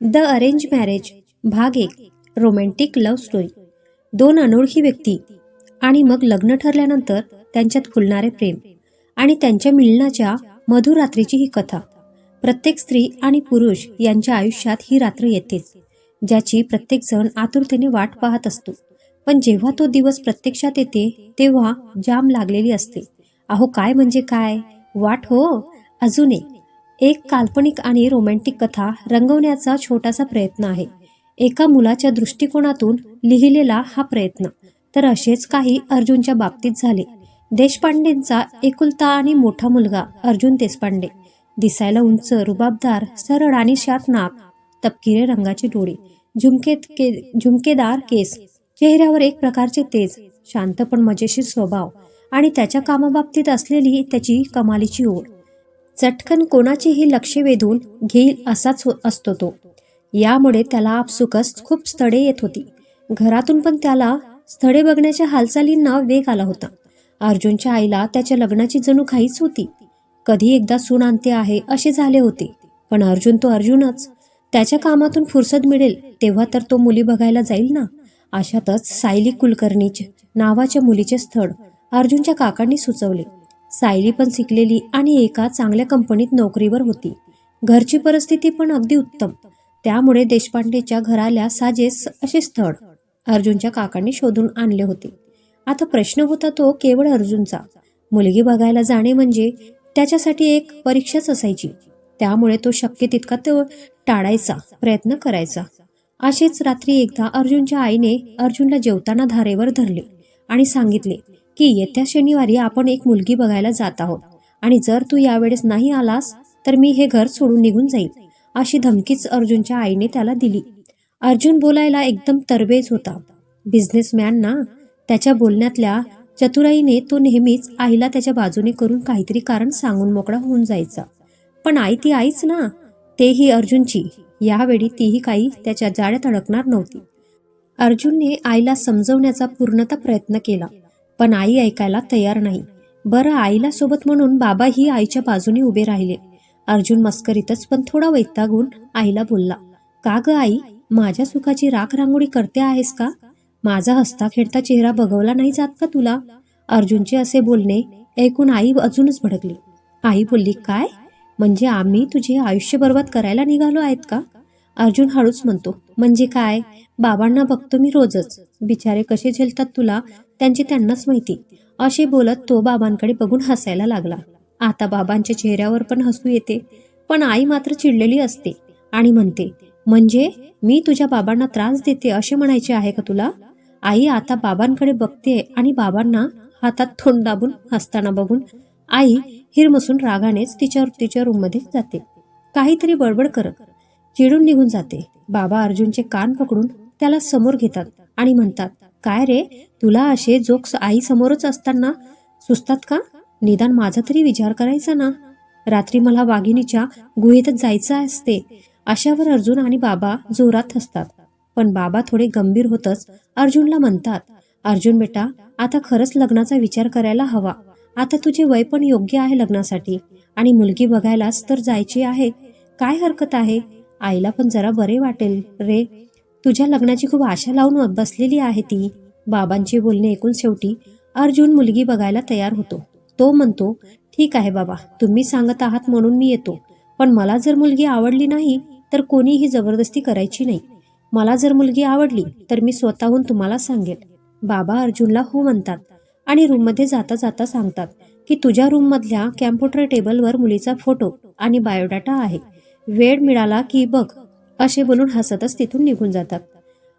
The arrange marriage भाग एक romantic love story. दोन अनोळखी व्यक्ती आणि मग लग्न ठरल्यानंतर त्यांच्यात फुलणारे प्रेम आणि त्यांच्या मिलनाच्या मधुर रात्रीची ही कथा. प्रत्येक स्त्री आणि पुरुष यांच्या आयुष्यात ही रात्र येतेच ज्याची प्रत्येकजण आतुरतेने वाट पाहत असतो. पण जेव्हा तो दिवस प्रत्यक्षात येते तेव्हा जाम लागलेली असते. अहो काय म्हणजे काय? वाट हो? अजून एक काल्पनिक आणि रोमॅन्टिक कथा रंगवण्याचा छोटासा प्रयत्न आहे. एका मुलाच्या दृष्टिकोनातून लिहिलेला हा प्रयत्न. तर असेच काही अर्जुनच्या बाबतीत झाले. देशपांडेंचा एकुलता आणि मोठा मुलगा अर्जुन देशपांडे दिसायला उंच रुबाबदार सरळ आणि शात नाक तपकिरे रंगाचे डोळे झुमकेत के झुमकेदार केस चेहऱ्यावर एक प्रकारचे तेज शांत पण मजेशीर स्वभाव आणि त्याच्या कामाबाबतीत असलेली त्याची कमालीची ओढ चटकन कोणाचेही लक्ष वेधून घेईल असाच हो- असतो तो. यामुळे त्याला आपसुकच खूप स्थळे येत होती. घरातून पण त्याला स्थळे बघण्याच्या हालचालींना वेग आला होता. अर्जुनच्या आईला त्याच्या लग्नाची जणू घाईच होती. कधी एकदा सून आणते आहे असे झाले होते. पण अर्जुन तो अर्जुनच. त्याच्या कामातून फुरसत मिळेल तेव्हा तर तो मुली बघायला जाईल ना? अशातच सायली कुलकर्णीच नावाच्या मुलीचे स्थळ अर्जुनच्या काकांनी सुचवले. सायली पण शिकलेली आणि एका चांगल्या कंपनीत नोकरीवर होती. घरची परिस्थिती पण अगदी उत्तम. त्यामुळे देशपांडेच्या घराला साजेस असे स्थळ अर्जुनच्या काकांनी शोधून आणले होते. आता प्रश्न होता तो केवळ अर्जुनचा. मुलगी बघायला जाणे म्हणजे त्याच्यासाठी एक परीक्षाच असायची. त्यामुळे तो शक्य तितका तो टाळायचा प्रयत्न करायचा. असेच रात्री एकदा अर्जुनच्या आईने अर्जुनला जेवताना धारेवर धरले आणि सांगितले की येत्या शनिवारी आपण एक मुलगी बघायला जात आहोत. आणि जर तू यावेळेस नाही आलास तर मी हे घर सोडून निघून जाईल अशी धमकीच अर्जुनच्या आईने त्याला दिली. अर्जुन बोलायला एकदम तरबेज होता. बिझनेसमॅन ना त्याच्या बोलण्यातल्या चतुराईने तो नेहमीच आईला त्याच्या बाजूने करून काहीतरी कारण सांगून मोकळा होऊन जायचा. पण आई ती आईच ना तेही अर्जुनची. यावेळी तीही काही त्याच्या जाळ्यात अडकणार नव्हती. अर्जुनने आईला समजवण्याचा पूर्णतः प्रयत्न केला. पण आई ऐकायला तयार नाही. बरं आईला सोबत म्हणून बाबाही आईच्या बाजूने उभे राहिले. अर्जुन मस्करीतच पण थोडा वैतागून आईला बोलला का ग आई माझ्या सुखाची राख रांगोळी करते आहेस का? माझा हसता खेळता चेहरा बघवला नाही जात का तुला? अर्जुनचे असे बोलणे ऐकून आई अजूनच भडकली. आई बोलली काय? म्हणजे आम्ही तुझे आयुष्य बर्बाद करायला निघालो आहेत का? अर्जुन हळूच म्हणतो म्हणजे काय? बाबांना बघतो मी रोजच. बिचारे कसे झेलतात तुला? त्यांची त्यांनाच माहिती. असे बोलत तो बाबांकडे बघून हसायला लागला. आता बाबांच्या चेहऱ्यावर पण हसू येते पण आई मात्र चिडलेली असते आणि म्हणते म्हणजे मी तुझ्या बाबांना त्रास देते असे म्हणायचे आहे का तुला? आई आता बाबांकडे बघते आणि बाबांना हातात थोंड दाबून हसताना बघून आई हिरमसून रागानेच तिच्या तिच्या रूममध्ये जाते. काहीतरी बडबड करत चिडून निघून जाते. बाबा अर्जुनचे कान पकडून त्याला समोर घेतात आणि म्हणतात काय रे तुला असे जोक्स आई समोरच असताना सुचतात का? निदान माझा तरी विचार करायचा ना? रात्री मला वाघिणीच्या गुहेतच जायचं असते. अशावर अर्जुन आणि बाबा जोरात हसतात. पण बाबा थोडे गंभीर होतच अर्जुनला म्हणतात अर्जुन बेटा आता खरंच लग्नाचा विचार करायला हवा. आता तुझे वय पण योग्य आहे लग्नासाठी आणि मुलगी बघायलाच तर जायची आहे. काय हरकत आहे? आईला पण जरा बरे वाटेल रे. तुझ्या लग्नाची खूप आशा लावून बसलेली आहे ती. बाबांचे बोलणे ऐकून शेवटी अर्जुन मुलगी बघायला तयार होतो. तो म्हणतो ठीक आहे बाबा तुम्ही सांगत आहात म्हणून मी येतो. पण मला जर मुलगी आवडली नाही तर कोणीही जबरदस्ती करायची नाही. मला जर मुलगी आवडली तर मी स्वतःहून तुम्हाला सांगेल. बाबा अर्जुनला हो म्हणतात आणि रूममध्ये जाता जाता सांगतात की तुझ्या रूममधल्या कॅम्प्युटर टेबलवर मुलीचा फोटो आणि बायोडाटा आहे. वेळ मिळाला की बघ असे बोलून हसतच तिथून निघून जातात.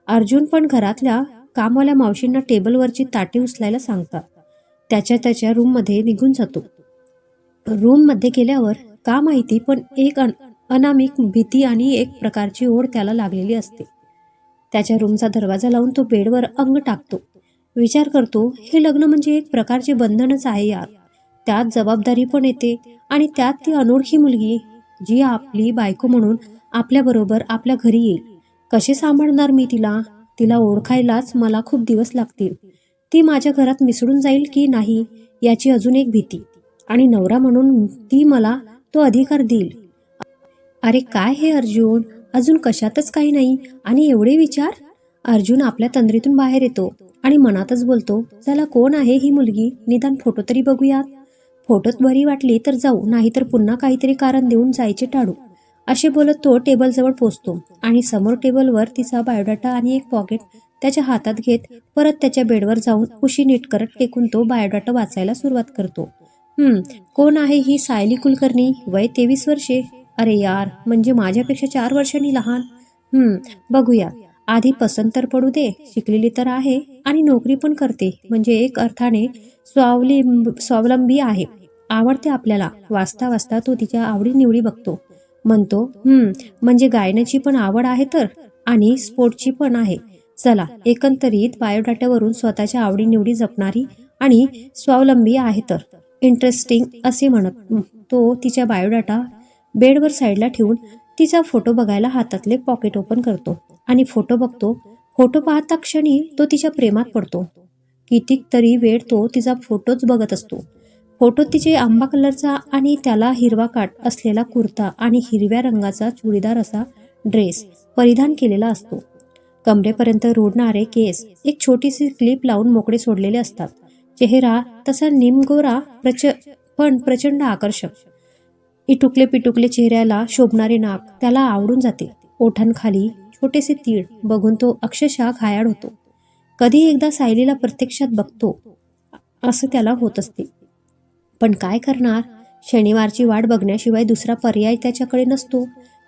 अर्जुन पण घरातल्या कामवाल्या मावशींना टेबलवरची ताटे उचलायला सांगतात. त्याच्या त्याच्या रूममध्ये निघून जातो. रूममध्ये गेल्यावर का माहिती पण एक अन अनामिक भीती आणि एक प्रकारची ओढ त्याला लागलेली असते. त्याच्या रूमचा दरवाजा लावून तो बेडवर अंग टाकतो. विचार करतो हे लग्न म्हणजे एक प्रकारचे बंधनच आहे यार. त्यात जबाबदारी पण येते आणि त्यात ती अनोळखी मुलगी जी आपली बायको म्हणून आपल्याबरोबर आपल्या घरी येईल. कसे सांभाळणार मी तिला? तिला ओळखायलाच मला खूप दिवस लागतील. ती माझ्या घरात मिसळून जाईल की नाही याची अजून एक भीती. आणि नवरा म्हणून ती मला तो अधिकार देईल. अरे काय हे अर्जुन? अजून कशातच काही नाही. आणि एवढे विचार? अर्जुन आपल्या तंद्रीतून बाहेर येतो आणि मनातच बोलतो चला कोण आहे ही मुलगी? निदान फोटो तरी बघूयात. फोटोत बरी वाटली तर जाऊ नाहीतर पुन्हा काहीतरी कारण देऊन जायचे टाळू. असे बोलत तो टेबलजवळ पोचतो आणि समोर टेबलवर तिचा बायोडाटा आणि एक पॉकेट त्याच्या हातात घेत परत त्याच्या बेडवर जाऊन उशी नीट करत टेकून तो बायोडाटा वाचायला सुरुवात करतो. हम्म कोण आहे ही सायली कुलकर्णी? वय तेवीस वर्षे? अरे यार म्हणजे माझ्यापेक्षा चार वर्षांनी लहान. हम्म बघूया. आधी पसंत तर पडू दे शिकलेली तर आहे आणि नोकरी पण करते. म्हणजे एक अर्थाने स्वावलंब स्वावलंबी आहे. आवडते आपल्याला. वाचता वाचता तो तिच्या आवडीनिवडी बघतो. म्हणतो हम्म म्हणजे गायनाची पण आवड आहे तर आणि स्पोर्टची पण आहे. चला एकंदरीत बायोडाटावरून स्वतःच्या आवडीनिवडी जपणारी आणि स्वावलंबी आहे तर. इंटरेस्टिंग असे म्हणत तो तिच्या बायोडाटा बेडवर साईडला ठेवून तिचा फोटो बघायला हातातले पॉकेट ओपन करतो आणि फोटो बघतो. फोटो पाहता क्षणी तो तिच्या प्रेमात पडतो. कितीक तरी वेळ तो तिचा फोटोच बघत असतो. फोटोत तिचे आंबा कलरचा आणि त्याला हिरवा काट असलेला कुर्ता आणि हिरव्या रंगाचा चुडीदार असा ड्रेस परिधान केलेला असतो. कमरेपर्यंत रोडणारे केस एक छोटीशी क्लिप लावून मोकळे सोडलेले असतात. चेहरा तसा निमगोरा प्रच पण प्रचंड आकर्षक. इटुकले पिटुकले चेहऱ्याला शोभणारे नाक त्याला आवडून जाते. ओठांखाली छोटेसे तीळ बघून तो अक्षरशः घायाळ होतो. कधी एकदा सायलीला प्रत्यक्षात बघतो असं त्याला होत असते. पण काय करणार? शनिवारची वाट बघण्याशिवाय दुसरा पर्याय त्याच्याकडे नसतो.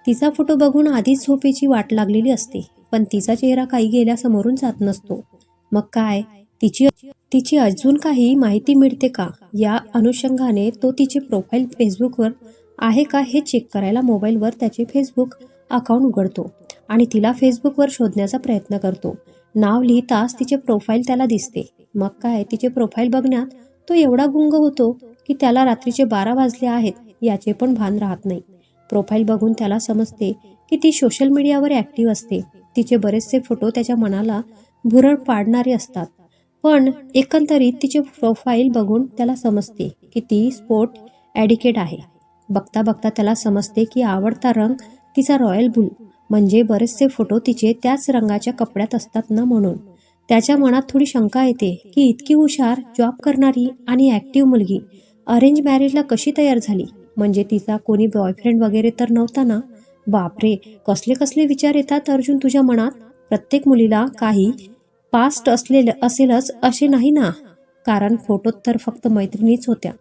तिचा फोटो बघून आधीच झोपेची वाट लागलेली असते पण तिचा चेहरा काही गेल्या समोरून जात नसतो. मग काय? तिची तिची अजून काही माहिती मिळते का? या अनुषंगाने तो तिचे प्रोफाईल फेसबुकवर आहे का हे चेक करायला मोबाईलवर त्याचे फेसबुक अकाउंट उघडतो आणि तिला फेसबुकवर शोधण्याचा प्रयत्न करतो. नाव लिहिताच तिचे प्रोफाईल त्याला दिसते. मग काय? तिचे प्रोफाईल बघण्यात तो एवढा गुंग होतो? की त्याला रात्रीचे बारा वाजले आहेत याचे पण भान राहत नाही. प्रोफाईल बघून त्याला समजते की ती सोशल मीडियावर ॲक्टिव्ह असते. तिचे बरेचसे फोटो त्याच्या मनाला भुरळ पाडणारे असतात. पण एकंदरीत तिचे प्रोफाईल बघून त्याला समजते की ती स्पोर्ट ॲडिकेट आहे. बघता बघता त्याला समजते की आवडता रंग तिचा रॉयल ब्लू म्हणजे बरेचसे फोटो तिचे त्याच रंगाच्या कपड्यात असतात ना म्हणून. त्याच्या मनात थोडी शंका येते की इतकी हुशार जॉब करणारी आणि ॲक्टिव्ह मुलगी अरेंज मॅरेजला कशी तयार झाली? म्हणजे तिचा कोणी बॉयफ्रेंड वगैरे तर नव्हता ना बापरे कसले कसले विचार येतात अर्जुन तुझ्या मनात? प्रत्येक मुलीला काही पास्ट असलेलं असेलच असे नाही ना? कारण फोटोत तर फक्त मैत्रिणीच होत्या.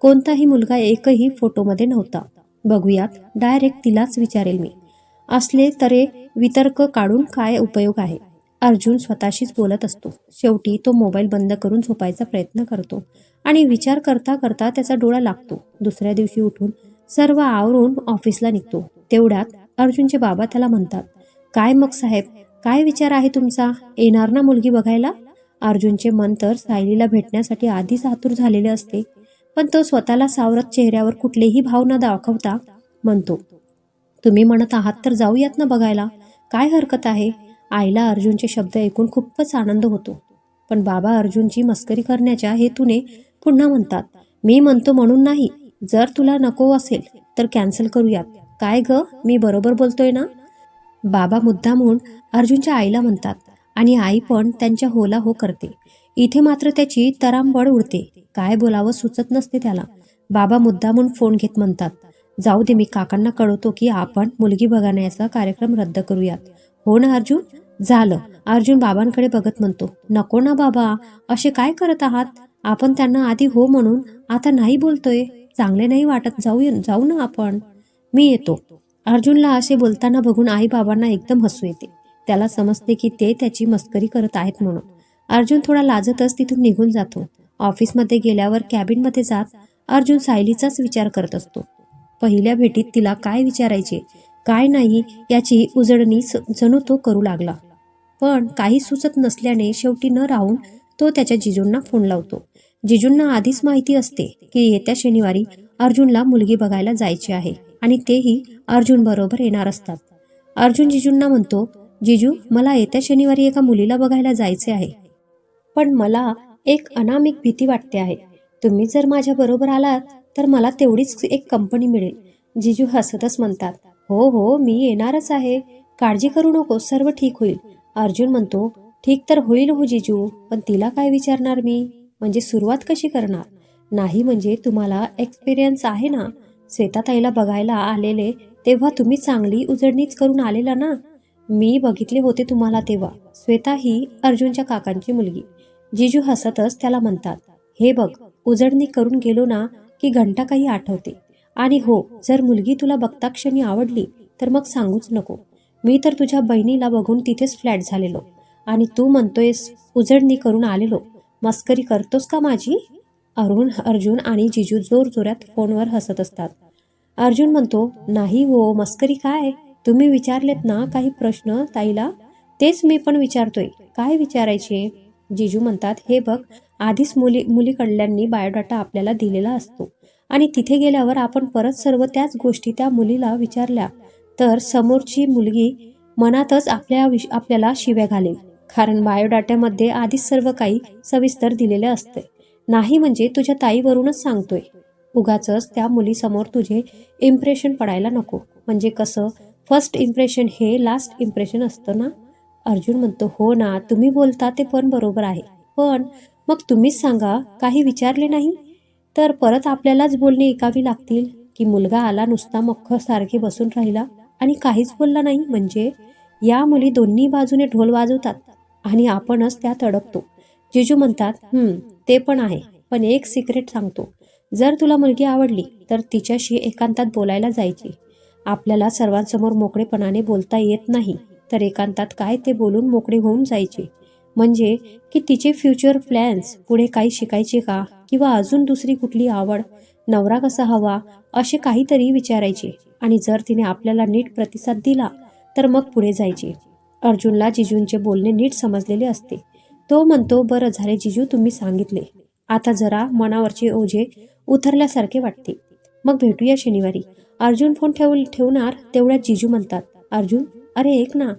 कोणताही मुलगा एकही फोटोमध्ये नव्हता. बघूयात डायरेक्ट तिलाच विचारेल मी. असले तरे वितर्क काढून काय उपयोग आहे? अर्जुन स्वतःशीच बोलत असतो. शेवटी तो मोबाईल बंद करून झोपायचा प्रयत्न करतो आणि विचार करता करता त्याचा डोळा लागतो. दुसऱ्या दिवशी उठून सर्व आवरून ऑफिसला निघतो. तेवढ्यात अर्जुनचे बाबा त्याला म्हणतात काय मग साहेब काय विचार आहे तुमचा? येणार ना मुलगी बघायला? अर्जुनचे मन तर सायलीला भेटण्यासाठी आधीच आतुर झालेले असते पण तो स्वतःला सावरत चेहऱ्यावर कुठलेही भाव न दाखवता म्हणतो तुम्ही म्हणत आहात तर जाऊयात ना बघायला. काय हरकत आहे? आईला अर्जुनचे शब्द ऐकून खूपच आनंद होतो. पण बाबा अर्जुनची मस्करी करण्याच्या हेतूने पुन्हा म्हणतात मी म्हणतो म्हणून नाही जर तुला नको असेल तर कॅन्सल करूयात. काय ग? मी बरोबर बोलतोय ना? बाबा मुद्दामून अर्जुनच्या आईला म्हणतात आणि आई पण त्यांच्या होला हो करते. इथे मात्र त्याची तरांबळ उडते. काय बोलावं सुचत नसते त्याला. बाबा मुद्दामून फोन घेत म्हणतात जाऊ दे मी काकांना कळवतो की आपण मुलगी बघण्याचा कार्यक्रम रद्द करूयात. हो ना अर्जुन? झालं. अर्जुन बाबांकडे बघत म्हणतो नको ना बाबा असे काय करत आहात? आपण त्यांना आधी हो म्हणून आता नाही बोलतोय. चांगले नाही वाटत जाऊ जाऊ ना आपण. मी येतो. अर्जुनला असे बोलताना बघून आई बाबांना एकदम हसू येते. त्याला समजते की ते त्याची मस्करी करत आहेत म्हणून. अर्जुन थोडा लाजतच तिथून निघून जातो. ऑफिसमध्ये गेल्यावर कॅबिनमध्ये जात अर्जुन सायलीचाच विचार करत असतो. पहिल्या भेटीत तिला काय विचारायचे? काय नाही याची उजळणी स- जणू तो करू लागला. पण काही सुचत नसल्याने शेवटी न राहून तो त्याच्या जिजूंना फोन लावतो. जिजूंना आधीच माहिती असते की येत्या शनिवारी अर्जुनला मुलगी बघायला जायचे आहे आणि तेही अर्जुन बरोबर येणार असतात. अर्जुन जिजूंना म्हणतो जिजू मला येत्या शनिवारी एका मुलीला बघायला जायचे आहे. पण मला एक अनामिक भीती वाटते आहे. तुम्ही जर माझ्या बरोबर आलात तर मला तेवढीच एक कंपनी मिळेल. जिजू हसतच म्हणतात हो हो मी येणारच आहे. काळजी करू नको सर्व ठीक होईल. अर्जुन म्हणतो ठीक तर होईल हो जिजू पण तिला काय विचारणार मी? म्हणजे सुरुवात कशी करणार? नाही म्हणजे तुम्हाला एक्सपिरियन्स आहे ना? श्वेताताईला बघायला आलेले तेव्हा तुम्ही चांगली उजळणीच करून आलेला ना? मी बघितले होते तुम्हाला तेव्हा. श्वेता ही अर्जुनच्या काकांची मुलगी. जिजू हसतच त्याला म्हणतात हे बघ उजळणी करून गेलो ना की घंटा काही आठवते. आणि हो जर मुलगी तुला बघता क्षणी आवडली तर मग सांगूच नको. मी तर तुझ्या बहिणीला बघून तिथेच फ्लॅट झालेलो. आणि तू म्हणतोयस उजळणी करून आलेलो. मस्करी करतोस का माझी? अरुण अर्जुन आणि जिजू जोर जोरात फोनवर हसत असतात. अर्जुन म्हणतो नाही हो मस्करी काय? तुम्ही विचारलेत ना काही प्रश्न ताईला? तेच मी पण विचारतोय. काय विचारायचे? जिजू म्हणतात हे बघ आधीच मुली मुलीकडल्यांनी बायोडाटा आपल्याला दिलेला असतो. आणि तिथे गेल्यावर आपण परत सर्व त्याच गोष्टी त्या मुलीला विचारल्या. तर समोरची मुलगी मनातच आपल्या विश आपल्याला शिव्या घालेल कारण बायोडाट्यामध्ये आधीच सर्व काही सविस्तर दिलेले असते. नाही म्हणजे तुझ्या ताईवरूनच सांगतोय. उगाच त्या मुलीसमोर तुझे इम्प्रेशन पडायला नको. म्हणजे कसं? फर्स्ट इम्प्रेशन हे लास्ट इम्प्रेशन असतं ना? अर्जुन म्हणतो हो ना तुम्ही बोलता ते पण बरोबर आहे. पण मग तुम्हीच सांगा काही विचारले नाही? तर परत आपल्यालाच बोलणे ऐकावी लागतील. की मुलगा आला नुसता मख्खसारखे बसून राहिला. आणि काहीच बोलला नाही. म्हणजे या मुली दोन्ही बाजूने ढोल वाजवतात आणि आपणच त्यात अडकतो. जिजू म्हणतात हम्म ते पण आहे. पण एक सिक्रेट सांगतो. जर तुला मुलगी आवडली तर तिच्याशी एकांतात बोलायला जायचे. आपल्याला सर्वांसमोर मोकळेपणाने बोलता येत नाही तर एकांतात काय ते बोलून मोकळे होऊन जायचे. म्हणजे की तिचे फ्युचर प्लॅन्स पुढे काही शिकायचे का? किंवा अजून दुसरी कुठली आवड? नवरा कसा हवा असे काहीतरी विचारायचे. आणि जर तिने आपल्याला नीट प्रतिसाद दिला तर मग पुढे जायचे. अर्जुनला जिजूंचे बोलणे नीट समजलेले असते. तो म्हणतो बरं झाले जिजू तुम्ही सांगितले. आता जरा मनावरचे ओझे उतरल्यासारखे वाटते. मग भेटूया शनिवारी. अर्जुन फोन ठेव ठेवणार तेवढ्यात जिजू म्हणतात. अर्जुन अरे एक ना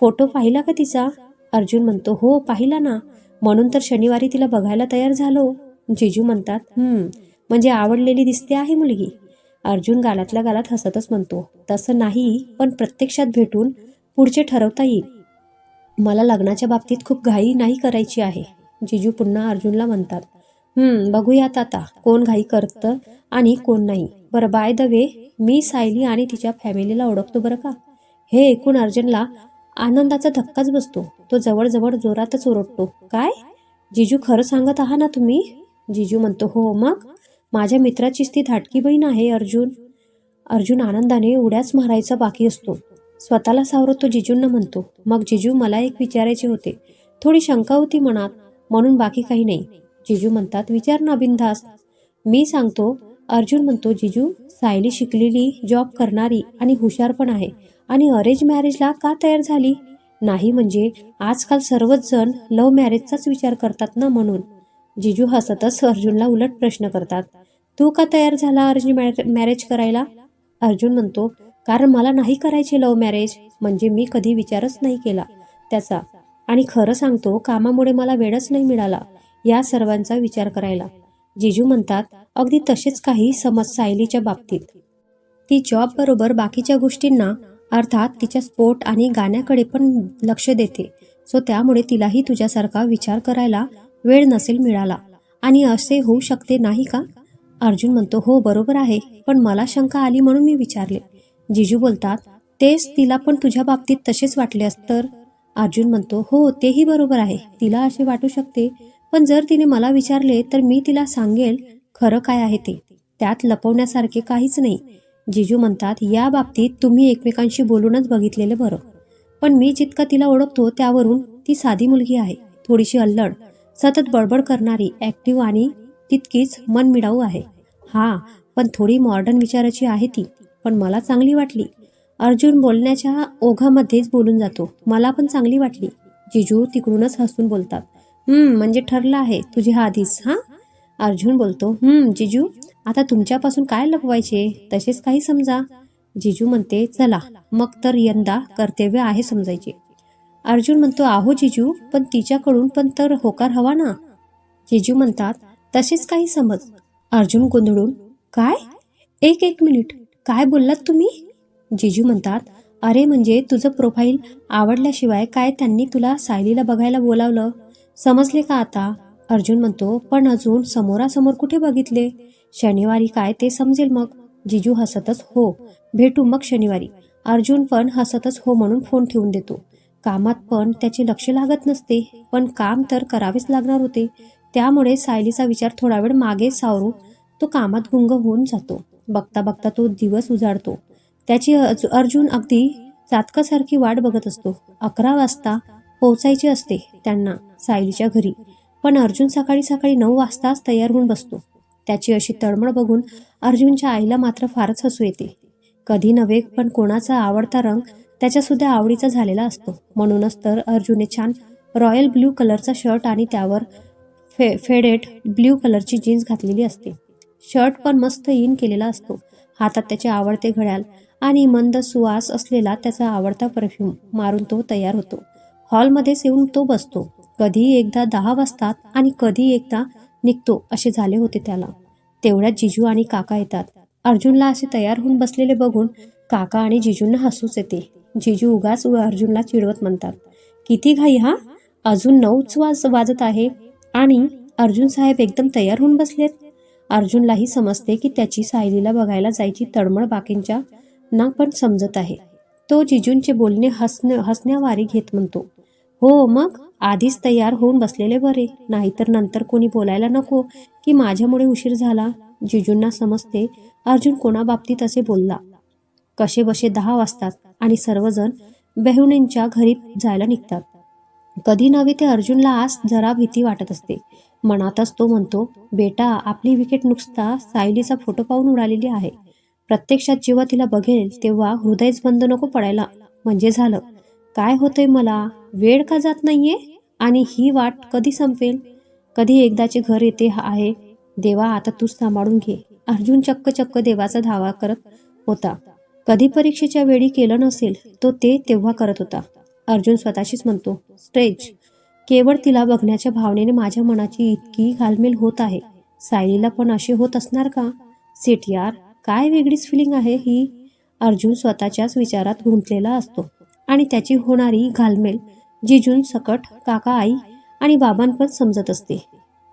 फोटो पाहिला का तिचा? अर्जुन म्हणतो हो पाहिला ना. म्हणून तर शनिवारी तिला बघायला तयार झालो. जिजू म्हणतात हम्म. म्हणजे आवडलेली दिसते आहे मुलगी. अर्जुन गालातल्या गालात हसतच म्हणतो तसं नाही पण प्रत्यक्षात भेटून पुढचे ठरवता येईल. मला लग्नाच्या बाबतीत खूप घाई नाही करायची आहे जिजू पुन्हा अर्जुनला म्हणतात. हम्म बघूयात आता कोण घाई करतं आणि कोण नाही. बरं बाय द वे मी सायली आणि तिच्या फॅमिलीला ओळखतो बरं का? हे ऐकून अर्जुनला आनंदाचा धक्काच बसतो. तो जवळजवळ जोरातच ओरडतो. काय? जिजू खरं सांगत आहात ना तुम्ही? जिजू म्हणतो हो मग? माझ्या मित्राचीच ती धाटकी बहीण आहे अर्जुन. अर्जुन आनंदाने उड्याच मारायचा बाकी असतो. स्वतःला सावरत तो जिजूंना म्हणतो. मग जिजू मला एक विचारायचे होते. थोडी शंका होती मनात म्हणून बाकी काही नाही. जिजू म्हणतात विचार ना बिनधास मी सांगतो अर्जुन म्हणतो जिजू सायली शिकलेली जॉब करणारी आणि हुशार पण आहे. आणि अरेंज मॅरेजला का तयार झाली? नाही म्हणजे आजकाल सर्वच जण लव्ह मॅरेजचाच विचार करतात ना म्हणून. जिजू हसतच अर्जुनला उलट प्रश्न करतात. तू का तयार झाला अर्जुन मॅरेज करायला? अर्जुन म्हणतो कारण मला नाही करायचे लव्ह मॅरेज म्हणजे मी कधी विचारच नाही केला त्याचा. आणि खरं सांगतो कामामुळे मला वेळच नाही मिळाला या सर्वांचा विचार करायला. जिजू म्हणतात अगदी तसेच काही समज सायलीच्या बाबतीत. ती जॉब बरोबर बाकीच्या गोष्टींना अर्थात तिच्या स्पोर्ट आणि गाण्याकडे पण लक्ष देते. सो त्यामुळे तिलाही तुझ्यासारखा विचार करायला वेळ नसेल मिळाला. आणि असे होऊ शकते नाही का? अर्जुन म्हणतो हो बरोबर आहे पण मला शंका आली म्हणून मी विचारले. जिजू बोलतात तेच तिला पण तुझ्या बाबतीत तसेच वाटले तर अर्जुन म्हणतो हो तेही बरोबर आहे तिला असे वाटू शकते पण जर तिने मला विचारले तर मी तिला सांगेल खरं काय आहे ते. त्यात लपवण्यासारखे काहीच नाही. जिजू म्हणतात या बाबतीत तुम्ही एकमेकांशी बोलूनच बघितलेले बरं. पण मी जितका तिला ओळखतो त्यावरून ती साधी मुलगी आहे थोडीशी अल्लड सतत बडबड करणारी ॲक्टिव्ह आणि तितकीच मनमिळाऊ आहे. हा पण थोडी मॉडर्न विचाराची आहे ती. पण मला चांगली वाटली. अर्जुन बोलण्याच्या ओघामध्येच बोलून जातो. मला पण चांगली वाटली. जिजू तिकडूनच हसून बोलतात. हम्म म्हणजे ठरलं आहे तुझी हा आधीच हां? अर्जुन बोलतो हम्म जिजू आता तुमच्यापासून काय लपवायचे? तसेच काही समजा. जिजू म्हणते चला मग तर यंदा कर्तव्य आहे समजायचे. अर्जुन म्हणतो आहो जिजू पण तिच्याकडून पण तर होकार हवा ना. जिजू म्हणतात तसेच काही समज. अर्जुन गोंधळून काय? एक एक मिनिट. काय बोललात तुम्ही? जिजू म्हणतात अरे म्हणजे तुझं प्रोफाईल आवडल्याशिवाय काय त्यांनी तुला सायलीला बघायला बोलावलं? समजले का आता? अर्जुन म्हणतो पण अजून समोरासमोर कुठे बघितले? शनिवारी काय ते समजेल मग. जिजू हसतच हो भेटू मग शनिवारी. अर्जुन पण हसतच हो म्हणून फोन ठेवून देतो. कामात पण त्याचे लक्ष लागत नसते. पण काम तर करावेच लागणार होते. त्यामुळे सायलीचा विचार थोडा वेळ मागे सावरून तो कामात गुंग होऊन जातो. बघता बघता तो दिवस उजाडतो. त्याची अर्जुन अगदी चातकासारखी वाट बघत असतो. अकरा वाजता पोहोचायचे असते त्यांना सायलीच्या घरी. पण अर्जुन सकाळी सकाळी नऊ वाजताच तयार होऊन बसतो. त्याची अशी तळमळ बघून अर्जुनच्या आईला मात्र फारच हसू येते. कधी नव्हे पण कोणाचा आवडता रंग त्याच्यासुद्धा आवडीचा झालेला असतो. म्हणूनच तर अर्जुनने छान रॉयल ब्ल्यू कलरचा शर्ट आणि त्यावर फे फेडेट ब्ल्यू कलरची जीन्स घातलेली असते. शर्ट पण मस्त इन केलेला असतो. हातात त्याचे आवडते घड्याळ आणि मंद सुवास असलेला त्याचा आवडता परफ्यूम मारून तो तयार होतो. हॉलमध्येच येऊन तो बसतो. कधी एकदा दहा वाजतात आणि कधी एकदा निघतो असे झाले होते त्याला. तेवढ्यात जिजू आणि काका येतात. अर्जुनला असे तयार होऊन बसलेले बघून काका आणि जिजूंना हसूच येते. जिजू उगाच अर्जुनला चिडवत म्हणतात किती घाई हा? अजून नऊच वाज वाजत आहे. आणि अर्जुन साहेब एकदम तयार होऊन बसलेत. अर्जुनलाही समजते की त्याची सायलीला बघायला जायची तळमळ बाकींच्या ना पण समजत आहे. तो जिजूंचे बोलणे हसण्या हसण्यावारी घेत म्हणतो हो मग? आधीच तयार होऊन बसलेले बरे. नाहीतर नंतर कोणी बोलायला नको. की माझ्यामुळे उशीर झाला? जिजूंना समजते अर्जुन कोणाबाबतीत असे बोलला कसे बसे दहा वाजतात आणि सर्वजण बेहुणींच्या घरी जायला निघतात. कधी नव्हे ते अर्जुनला आज जरा भीती वाटत असते. मनातच तो म्हणतो बेटा आपली विकेट नुसता सायलीचा फोटो पाहून उडालेली आहे. प्रत्यक्षात जेव्हा तिला बघेल तेव्हा हृदयच बंद नको पडायला. म्हणजे झालं. काय होतंय मला? वेळ का जात नाहीये? आणि ही वाट कधी संपेल? कधी एकदाचे घर येते आहे? देवा आता तूच सांभाळून घे. अर्जुन चक्क चक्क देवाचा धावा करत होता. कधी परीक्षेच्या वेळी केलं नसेल तो ते तेव्हा करत होता. अर्जुन स्वतःशीच म्हणतो स्ट्रेच केवळ तिला बघण्याच्या भावनेने माझ्या मनाची इतकी घालमेल होत आहे. सायलीला पण असे होत असणार का? सेट यार काय वेगळीच फिलिंग आहे ही? अर्जुन स्वतःच्याच विचारात गुंतलेला असतो आणि त्याची होणारी घालमेल जिजून सकट काका आई आणि बाबां पण समजत असते.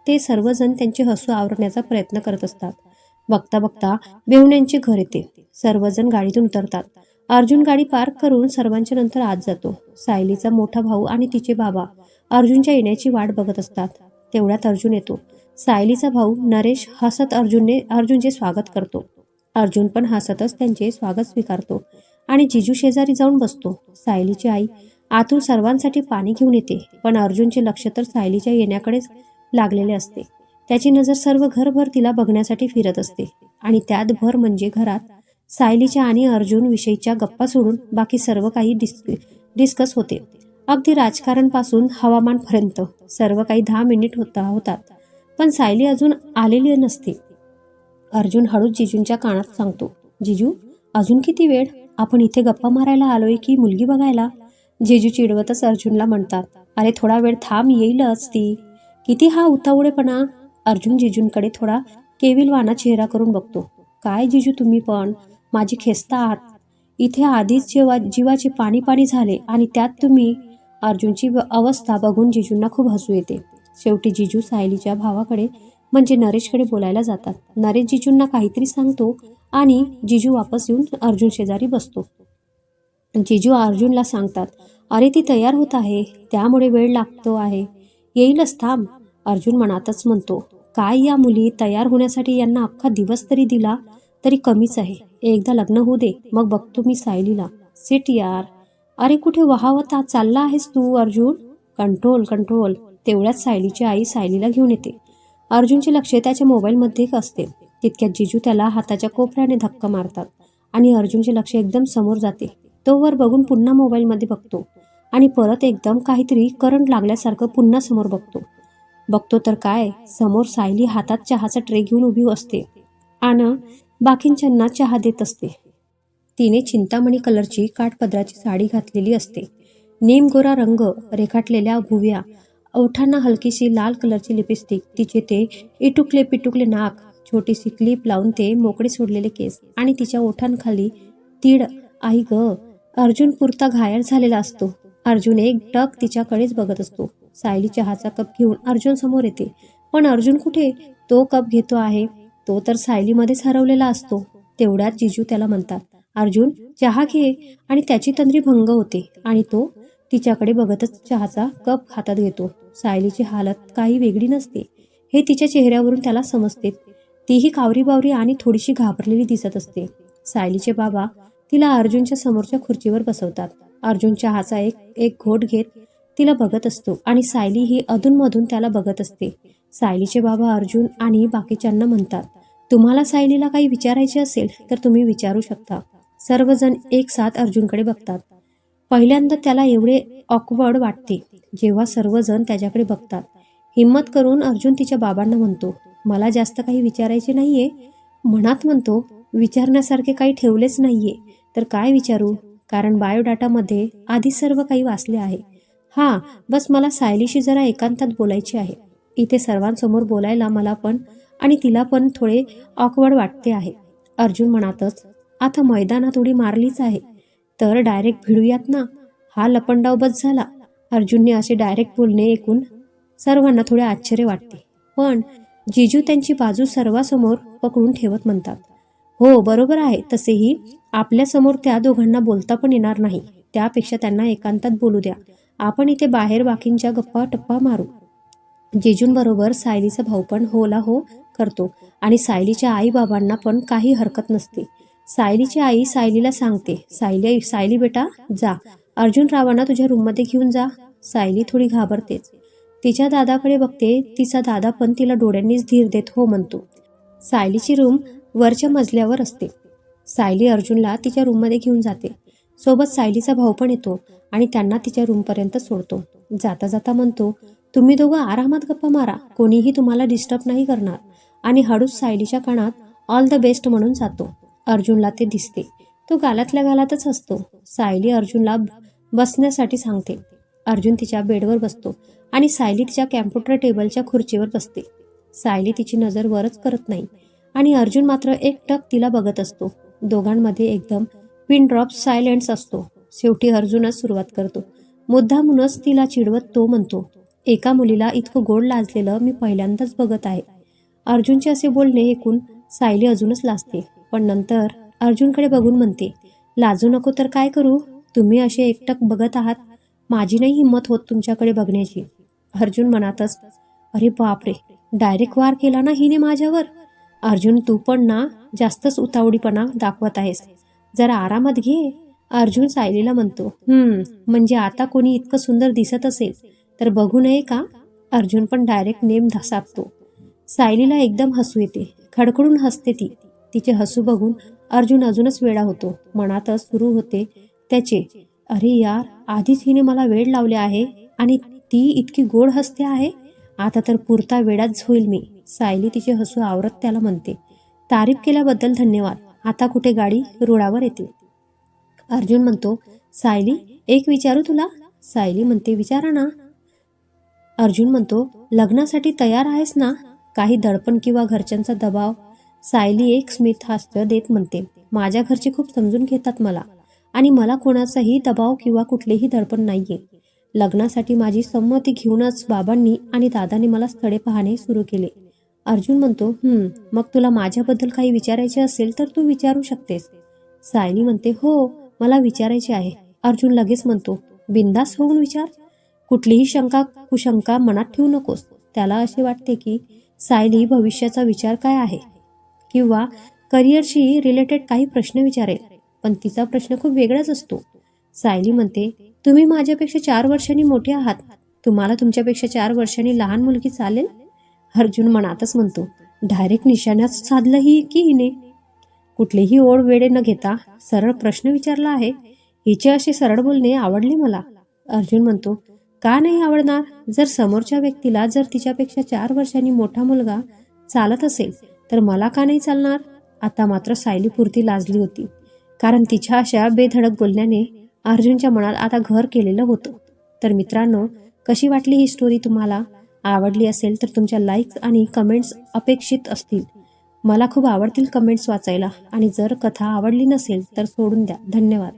ते सर्वजण त्यांचे हसू आवरण्याचा प्रयत्न करत असतात. बघता बघता बेहुण्यांचे घर येते. सर्वजण गाडीतून उतरतात. अर्जुन गाडी पार्क करून सर्वांच्या नंतर आत जातो. सायलीचा मोठा भाऊ आणि तिचे बाबा अर्जुनच्या येण्याची वाट बघत असतात. तेवढ्यात अर्जुन येतो. सायलीचा भाऊ नरेश हसत अर्जुनने अर्जुनचे स्वागत करतो. अर्जुन पण हसतच त्यांचे स्वागत स्वीकारतो आणि जिजू शेजारी जाऊन बसतो. सायलीची आई आतून सर्वांसाठी पाणी घेऊन येते पण अर्जुनचे लक्ष तर सायलीच्या येण्याकडेच लागलेले असते. त्याची नजर सर्व घरभर तिला बघण्यासाठी फिरत असते आणि त्यात भर म्हणजे घरात सायलीच्या आणि अर्जुन विषयीच्या गप्पा सोडून बाकी सर्व काही डिस डिस्कस होते. अगदी राजकारणपासून हवामानपर्यंत सर्व काही दहा मिनिट होता होतात. पण सायली अजून आलेली नसते. अर्जुन हळूच जिजूंच्या कानात सांगतो जिजू अजून किती वेळ? आपण इथे गप्पा मारायला आलोय की मुलगी बघायला? जिजू चिडवतच अर्जुनला म्हणतात अरे थोडा वेळ थांब येईलच ती. किती हा उतावळेपणा? अर्जुन जिजूंकडे थोडा केविलवाना चेहरा करून बघतो. काय जिजू तुम्ही पण? माझी खेचता आहात इथे आधीच जेव्हा जीवाचे पाणी पाणी झाले आणि त्यात तुम्ही अर्जुनची अवस्था बघून जिजूंना खूप हसू येते. शेवटी जिजू सायलीच्या भावाकडे म्हणजे नरेशकडे बोलायला जातात. नरेश जिजूंना काहीतरी सांगतो आणि जिजू वापस येऊन अर्जुन शेजारी बसतो. जिजू अर्जुनला सांगतात अरे ती तयार होत आहे. त्यामुळे वेळ लागतो आहे. येईलच थांब. अर्जुन मनातच म्हणतो काय या मुली तयार होण्यासाठी यांना अख्खा दिवस तरी दिला तरी कमीच आहे. एकदा लग्न होऊ दे मग बघतो मी सायलीला. सिट यार. अरे कुठे वाहावता? चालला आहेस तू अर्जुन? Control control. तेवढ्यात सायलीची आई सायलीला घेऊन येते. अर्जुनचे लक्ष त्याच्या मोबाईलमध्ये असते. तितक्यात जिजू त्याला हाताच्या कोपऱ्याने धक्का मारतात आणि अर्जुनचे लक्ष एकदम समोर जाते. तो वर बघून पुन्हा मोबाईलमध्ये बघतो आणि परत एकदम काहीतरी करंट लागल्यासारखं पुन्हा समोर बघतो. बघतो तर काय? समोर सायली हातात चहाचा ट्रे घेऊन उभी असते. आणि बाकींच्यांना चहा देत असते. तिने चिंतामणी कलरची काठपदराची साडी घातलेली असते. नेमगोरा रंग रेखाटलेल्या भुव्या ओठांना हलकीशी लाल कलरची लिपस्टिक तिचे ते इटुकले पिटुकले नाक छोटीशी क्लिप लावून ते मोकळे सोडलेले केस आणि तिच्या ओठांखाली तीड आई ग अर्जुन पुरता घायल झालेला असतो. अर्जुन एक टक तिच्याकडेच बघत असतो. सायली चहाचा कप घेऊन अर्जुन समोर येते. पण अर्जुन कुठे? तो कप घेतो आहे. तो तर सायलीमध्येच हरवलेला असतो तेवढ्यात जिजू त्याला म्हणतात अर्जुन चहा घे. आणि त्याची तंद्री भंग होते आणि तो तिच्याकडे बघतच चहाचा कप हातात घेतो. सायलीची हालत काही वेगळी नसते. हे तिच्या चेहऱ्यावरून त्याला समजते. तीही कावरी बावरी आणि थोडीशी घाबरलेली दिसत असते. सायलीचे बाबा तिला अर्जुनच्या समोरच्या खुर्चीवर बसवतात. अर्जुन चहाचा एक एक घोट घेत तिला बघत असतो आणि सायली ही अधूनमधून त्याला बघत असते. सायलीचे बाबा अर्जुन आणि बाकीच्यांना म्हणतात तुम्हाला सायलीला काही विचारायचे असेल तर तुम्ही विचारू शकता. सर्वजण एक साथ अर्जुनकडे बघतात. पहिल्यांदा त्याला एवढे ऑकवर्ड वाटते जेव्हा सर्वजण त्याच्याकडे बघतात. हिंमत करून अर्जुन तिच्या बाबांना म्हणतो मला जास्त काही विचारायचे नाहीये. मनात म्हणतो विचारण्यासारखे काही ठेवलेच नाहीये. तर काय विचारू? कारण बायोडाटामध्ये आधी सर्व काही वाचले आहे. हां बस मला सायलीशी जरा एकांतात बोलायचे आहे. इथे सर्वांसमोर बोलायला मला पण आणि तिला पण थोडे ऑकवर्ड वाटते आहे. अर्जुन म्हणातच आता मैदानात उडी मारलीच आहे. तर डायरेक्ट भिडूयात ना. हा लपंडाव बस झाला. अर्जुनने असे डायरेक्ट बोलणे ऐकून सर्वांना थोडे आश्चर्य वाटते. पण जिजू त्यांची बाजू सर्वांसमोर पकडून ठेवत म्हणतात हो बरोबर आहे. तसेही आपल्यासमोर त्या दोघांना बोलता पण येणार नाही. त्यापेक्षा त्यांना एकांतात बोलू द्या. आपण इथे बाहेर बाकींच्या गप्पा टप्पा मारू. जेजूंबरोबर सायलीचा भाऊ पण होला हो करतो आणि सायलीच्या आई बाबांना पण काही हरकत नसते. सायलीची आई सायलीला सांगते सायली सायली बेटा जा. अर्जुन रावांना तुझ्या रूममध्ये घेऊन जा. सायली थोडी घाबरतेच. तिच्या दादाकडे बघते तिचा दादा पण तिला डोळ्यांनीच धीर देत हो म्हणतो. सायलीची रूम वरच्या मजल्यावर असते. सायली अर्जुनला तिच्या रूममध्ये घेऊन जाते. सोबत सायलीचा भाऊ पण येतो आणि त्यांना तिच्या रूमपर्यंत सोडतो. जाता जाता म्हणतो तुम्ही दोघं आरामात गप्पा मारा. कोणीही तुम्हाला डिस्टर्ब नाही करणार. आणि हळूच सायलीच्या कानात ऑल द बेस्ट म्हणून जातो. अर्जुनला ते दिसते. तो गालातल्या गालातच असतो. सायली अर्जुनला बसण्यासाठी सांगते. अर्जुन तिच्या बेडवर बसतो आणि सायली तिच्या कॅम्प्युटर टेबलच्या खुर्चीवर बसते. सायली तिची नजर वरच करत नाही आणि अर्जुन मात्र एक टक तिला बघत असतो. दोघांमध्ये एकदम पिन ड्रॉप सायलेन्स असतो. शेवटी अर्जुनच सुरुवात करतो. मुद्दामूनच तिला चिडवत तो म्हणतो एका मुलीला इतकं गोड लाजलेलं मी पहिल्यांदाच बघत आहे. अर्जुनचे असे बोलणे ऐकून सायली अजूनच लाजते. पण नंतर अर्जुनकडे बघून म्हणते लाजू नको तर काय करू? तुम्ही असे एकटक बघत आहात. माझी नाही हिंमत होत तुमच्याकडे बघण्याची. अर्जुन मनातच अरे बापरे डायरेक्ट वार केला ना हिने माझ्यावर? अर्जुन तू पण ना जास्तच उतावळीपणा दाखवत आहेस. जरा आरामात घे. अर्जुन सायलीला म्हणतो हम्म म्हणजे आता कोणी इतकं सुंदर दिसत असेल तर बघू नये का? अर्जुन पण डायरेक्ट नेम धसापतो. सायलीला एकदम हसू येते. खडखडून हसते ती. तिचे हसू बघून अर्जुन अजूनच वेडा होतो. मनातच सुरू होते त्याचे अरे यार आधीच हिने मला वेड लावले आहे आणि ती इतकी गोड हसते आहे? आता तर पुरता वेडाच होईल मी. सायली तिचे हसू आवरत त्याला म्हणते. तारीफ केल्याबद्दल धन्यवाद. आता कुठे गाडी रुळावर येते? अर्जुन म्हणतो सायली एक विचारू तुला? सायली म्हणते विचारा ना. अर्जुन म्हणतो लग्नासाठी तयार आहेस ना? काही दडपण किंवा घरच्यांचा दबाव सायली एक स्मित हास्य देत म्हणते माझ्या घरचे खूप समजून घेतात मला आणि मला कोणाचाही दबाव किंवा कुठलेही दडपण नाहीये. लग्नासाठी माझी संमती घेऊनच बाबांनी आणि दादांनी मला स्थळे पाहणे सुरू केले. अर्जुन म्हणतो हम्म मग तुला माझ्याबद्दल काही विचारायचे असेल तर तू विचारू शकतेस. सायली म्हणते हो मला विचारायचे आहे. अर्जुन लगेच म्हणतो बिंदास होऊन विचार. कुठलीही शंका कुशंका मनात ठेवू नकोस. त्याला असे वाटते की सायली भविष्याचा विचार काय आहे? किंवा करिअरशी रिलेटेड काही प्रश्न विचारेल पण तिचा प्रश्न खूप वेगळाच असतो. सायली म्हणते तुम्ही माझ्यापेक्षा चार वर्षांनी मोठे आहात. तुम्हाला तुमच्यापेक्षा चार वर्षांनी लहान मुलगी चालेल? अर्जुन मनातच म्हणतो डायरेक्ट निशाण्यात साधलं ही की हिने? कुठलेही ओढ वेळे न घेता सरळ प्रश्न विचारला आहे. हिचे असे सरळ बोलणे आवडले मला. अर्जुन म्हणतो का नाही आवडणार? जर समोरच्या व्यक्तीला जर तिच्यापेक्षा चार वर्षांनी मोठा मुलगा चालत असेल तर मला का नाही चालणार? आता मात्र सायली पुरती लाजली होती. कारण तिच्या अशा बेधडक बोलण्याने अर्जुनच्या मनात आता घर केलेलं होतं. तर मित्रांनो कशी वाटली ही स्टोरी तुम्हाला? आवडली असेल तर तुमच्या लाईक्स आणि कमेंट्स अपेक्षित असतील. मला खूप आवडतील कमेंट्स वाचायला. आणि जर कथा आवडली नसेल तर सोडून द्या. धन्यवाद.